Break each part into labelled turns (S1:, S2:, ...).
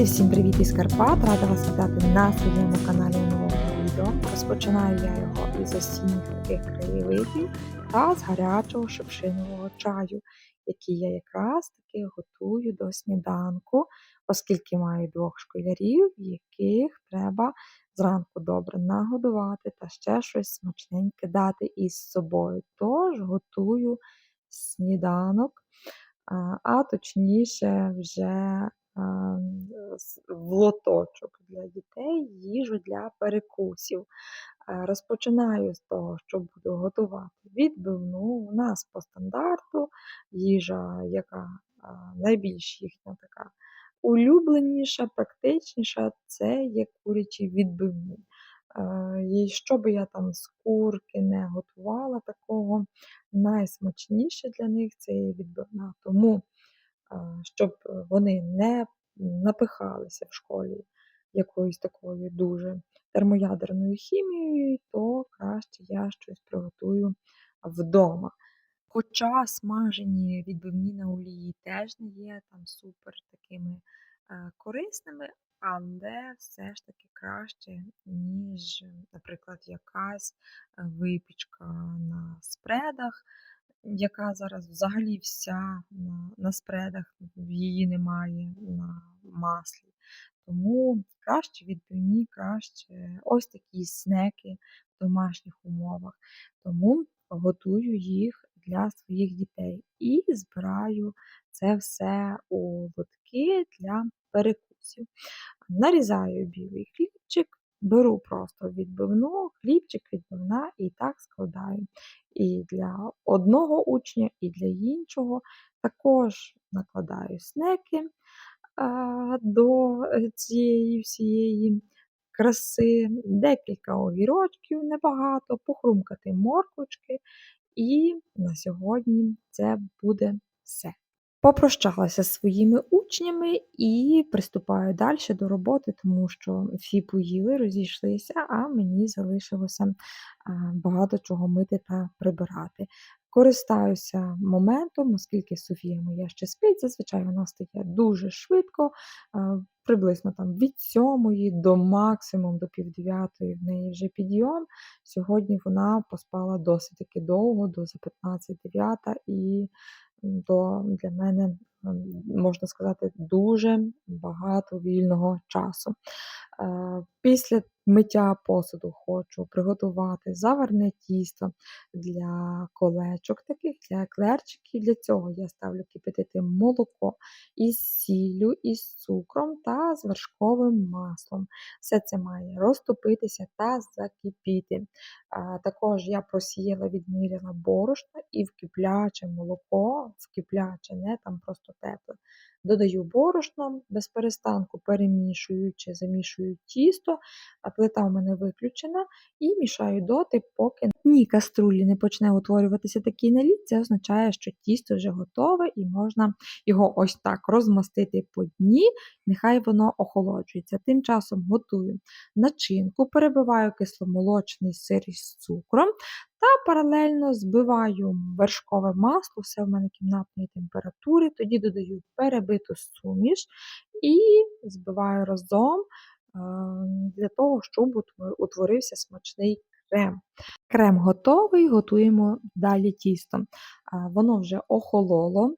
S1: Друзі, всім привіт із Карпат! Рада вас вітати на своєму каналі у новому відео. Розпочинаю я його із осінніх таких краєвидів та з гарячого шипшинового чаю, який я якраз таки готую до сніданку, оскільки маю двох школярів, яких треба зранку добре нагодувати та ще щось смачненьке дати із собою. Тож готую сніданок, а, точніше вже в лоточок для дітей їжу для перекусів. Е, Розпочинаю з того, що буду готувати відбивну. У нас по стандарту їжа, яка найбільш їхня така улюбленіша, практичніша, це є курячі відбивні. Е, І що би я там з курки не готувала такого, найсмачніше для них це є відбивна. Тому щоб е, вони не напихалися в школі якоюсь такою дуже термоядерною хімією, то краще я щось приготую вдома. Хоча смажені відбивні на олії теж не є там супер такими е, корисними, але все ж таки краще, ніж, наприклад, якась е, випічка на спредах, яка зараз взагалі вся на, на спредах, її немає на маслі. Тому краще відбивні, краще ось такі снеки в домашніх умовах. Тому готую їх для своїх дітей і збираю це все у лотки для перекусів. Нарізаю білий хлібчик, беру просто відбивну, хлібчик, відбивна і так складаю. І для одного учня, і для іншого. Також накладаю снеки а, до цієї всієї краси, декілька огірочків, небагато, похрумкати морквочки. І на сьогодні це буде все. Попрощалася з своїми учнями і приступаю далі до роботи, тому що всі поїли, розійшлися, а мені залишилося багато чого мити та прибирати. Користаюся моментом, оскільки Софія моя ще спить, зазвичай вона стає дуже швидко, приблизно там від сьомої до максимум до півдев'ятої в неї вже підйом. Сьогодні вона поспала досить таки довго, до за 15-9 і то для мене, можна сказати, дуже багато вільного часу. Е, Після миття посуду хочу приготувати заварне тісто для колечок, таких для еклерчиків. Для цього я ставлю кипятити молоко із сіллю, із цукром та з вершковим маслом. Все це має розтопитися та закипіти. Також я просіяла, відміряла борошно і в кипляче молоко, в кипляче, не там просто тепле. Додаю борошно, без перестанку перемішуючи, замішую тісто, а плита у мене виключена, і мішаю доти, поки дні каструлі не почне утворюватися такий наліт, це означає, що тісто вже готове і можна його ось так розмастити по дні, нехай воно охолоджується. Тим часом готую начинку, перебиваю кисломолочний сир із цукром та паралельно збиваю вершкове масло, все в мене кімнатної температури, тоді додаю перебиту суміш і збиваю разом е, для того, щоб утворився смачний крем. Крем готовий, готуємо далі тісто. Воно вже охололо.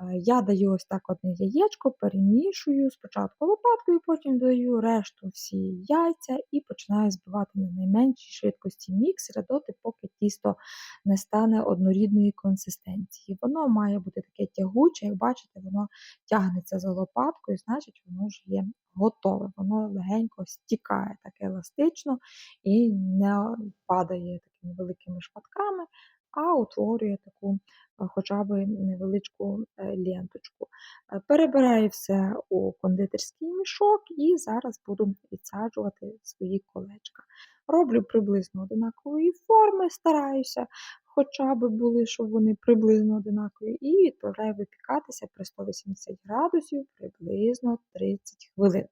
S1: Е, Я даю ось так одне яєчко, перемішую спочатку лопаткою, потім даю решту всі яйця і починаю збивати на найменшій швидкості міксера доти, поки тісто не стане однорідної консистенції. Воно має бути таке тягуче, як бачите, воно тягнеться за лопаткою, значить воно вже є готове. Воно легенько стікає так еластично і не падає такими великими шматками, а утворює таку хоча б невеличку е, ленточку. Е, Перебираю все у кондитерський мішок і зараз буду відсаджувати свої колечка. Роблю приблизно одинакової форми, стараюся, хоча б були, щоб вони приблизно одинакові, і відправляю випікатися при 180 градусів приблизно 30 хвилин.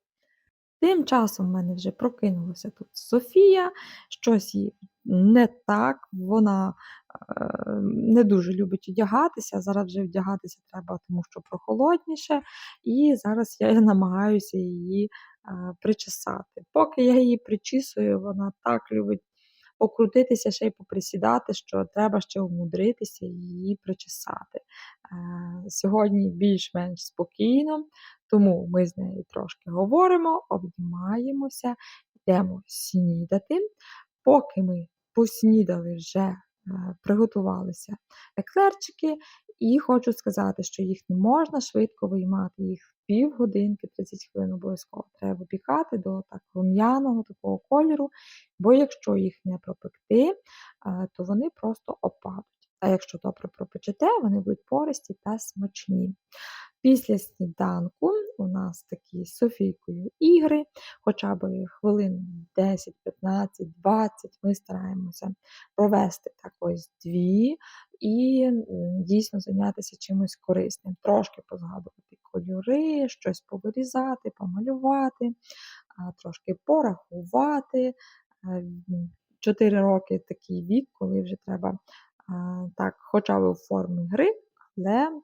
S1: Тим часом в мене вже прокинулася тут Софія, щось їй не так, вона е, не дуже любить одягатися. Зараз вже вдягатися треба, тому що прохолодніше. І зараз я намагаюся її е, причесати. Поки я її причісую, вона так любить покрутитися, ще й поприсідати, що треба ще умудритися її причесати. Е, Сьогодні більш-менш спокійно, тому ми з нею трошки говоримо, обнімаємося, йдемо снідати. Поки ми поснідали вже приготувалися еклерчики, і хочу сказати, що їх не можна швидко виймати, їх півгодинки, 30 хвилин обов'язково треба випікати до так рум'яного такого кольору, бо якщо їх не пропекти, е, то вони просто опадуть. А якщо добре пропечете, вони будуть пористі та смачні. Після сніданку у нас такі з Софійкою ігри, хоча б хвилин 10, 15, 20 ми стараємося провести так ось дві і дійсно зайнятися чимось корисним. Трошки позгадувати кольори, щось повирізати, помалювати, трошки порахувати. 4 роки такий вік, коли вже треба так, хоча б у формі гри, але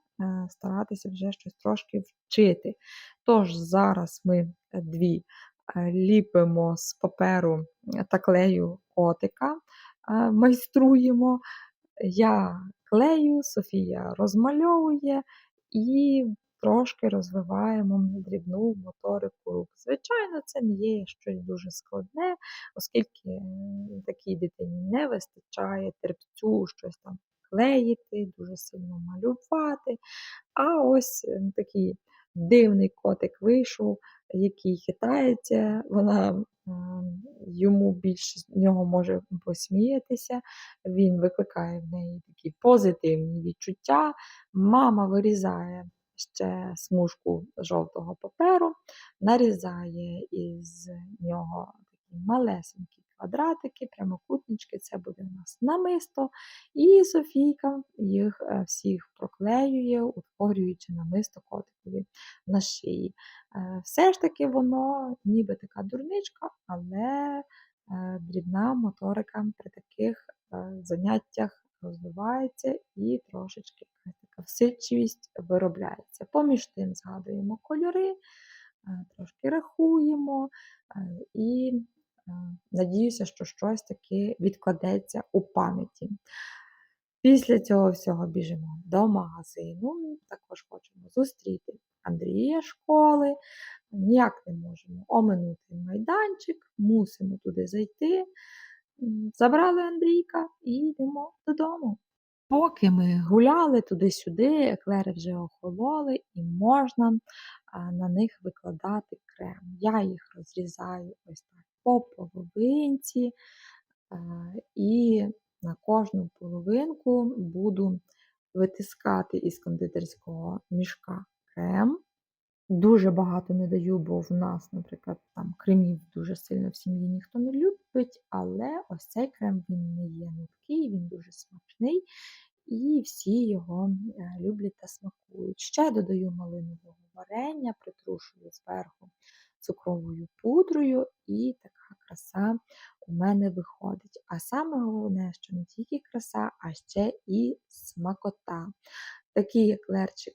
S1: старатися вже щось трошки вчити. Тож, зараз ми е, дві е, ліпимо з паперу та клею котика, майструємо. Я клею, Софія розмальовує і трошки розвиваємо дрібну моторику рук. Звичайно, це не є щось дуже складне, оскільки такій дитині не вистачає терпцю, щось там клеїти, дуже сильно малювати. А ось ем, такий дивний котик вийшов, який хитається, вона йому більше з нього може посміятися, він викликає в неї такі позитивні відчуття. Мама вирізає ще смужку жовтого паперу, нарізає із нього такі малесенькі квадратики, прямокутнички, це буде у нас намисто. І Софійка їх е, всіх проклеює, утворюючи намисто котикові на шиї. Е, все ж таки воно ніби така дурничка, але е, дрібна моторика при таких заняттях розвивається і трошечки така всидчивість виробляється. Поміж тим згадуємо кольори, трошки рахуємо і Надіюся, що щось таки відкладеться у пам'яті. Після цього всього біжимо до магазину. Також хочемо зустріти Андрія школи. Ніяк не можемо оминути майданчик, мусимо туди зайти. Забрали Андрійка і йдемо додому. Поки ми гуляли туди-сюди, еклери вже охололи і можна на них викладати крем. Я їх розрізаю ось так по половинці, і на кожну половинку буду витискати із кондитерського мішка крем. Дуже багато не даю, бо в нас, наприклад, там кремів дуже сильно в сім'ї ніхто не любить, але ось цей крем він не є нудкий, він дуже смачний, і всі його е, люблять та смакують. Ще додаю малинового варення, притрушую зверху цукровою пудрою, і така краса у мене виходить. А саме головне, що не тільки краса, а ще і смакота. Такий еклерчик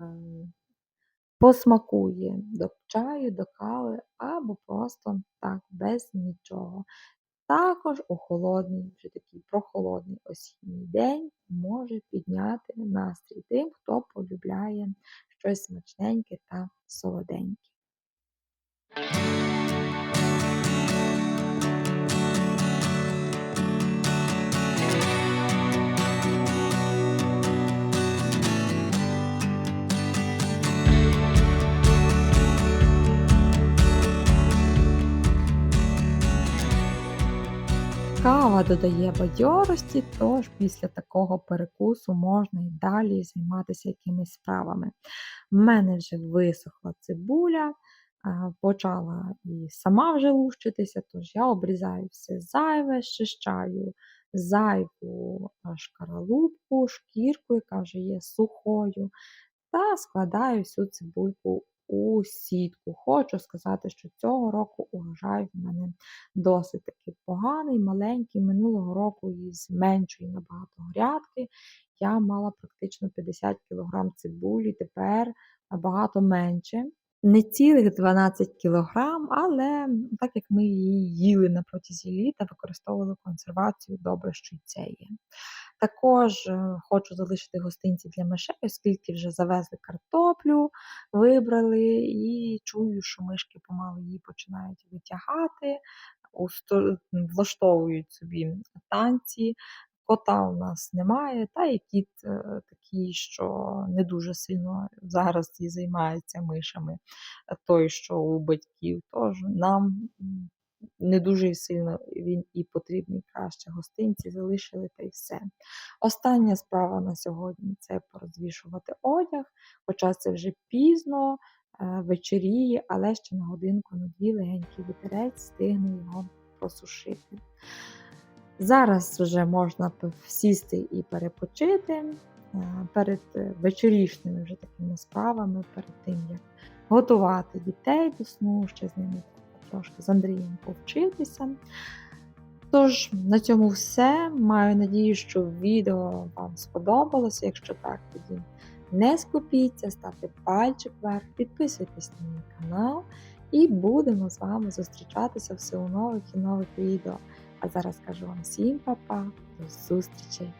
S1: ем, посмакує до чаю, до кави або просто так, без нічого. Також у холодний, вже такий прохолодний осінній день може підняти настрій тим, хто полюбляє щось смачненьке та солоденьке. Кава додає бадьорості, тож після такого перекусу можна і далі займатися якимись справами. В мене вже висохла цибуля, почала і сама вже лущитися, тож я обрізаю все зайве, щищаю зайву шкаралупку, шкірку, яка вже є сухою, та складаю всю цибульку у сітку. Хочу сказати, що цього року урожай в мене досить таки поганий, маленький. Минулого року із меншої набагато грядки я мала практично 50 кг цибулі, тепер набагато менше. Не цілих 12 кілограм, але так як ми її їли на протязі літа, використовували консервацію, добре, що й це є. Також е, хочу залишити гостинці для мишей, оскільки вже завезли картоплю, вибрали і чую, що мишки помалу її починають витягати, влаштовують собі танці. Кота у нас немає, та і кіт е, такий, що не дуже сильно зараз і займається мишами, той, що у батьків. Тож нам не дуже сильно він і потрібний краще. Гостинці залишили та й все. Остання справа на сьогодні це порозвішувати одяг, хоча це вже пізно, е, вечоріє, але ще на годинку на дві легенький вітерець встигну його просушити. Зараз вже можна сісти і перепочити е, перед вечорішніми вже такими справами, перед тим як готувати дітей до сну, ще з ними трошки з Андрієм повчитися. Тож, на цьому все. Маю надію, що відео вам сподобалося. Якщо так, тоді не скупіться, ставте пальчик вверх, підписуйтесь на мій канал і будемо з вами зустрічатися все у нових і нових відео. Зараз кажу вам всім па-па, до зустрічей!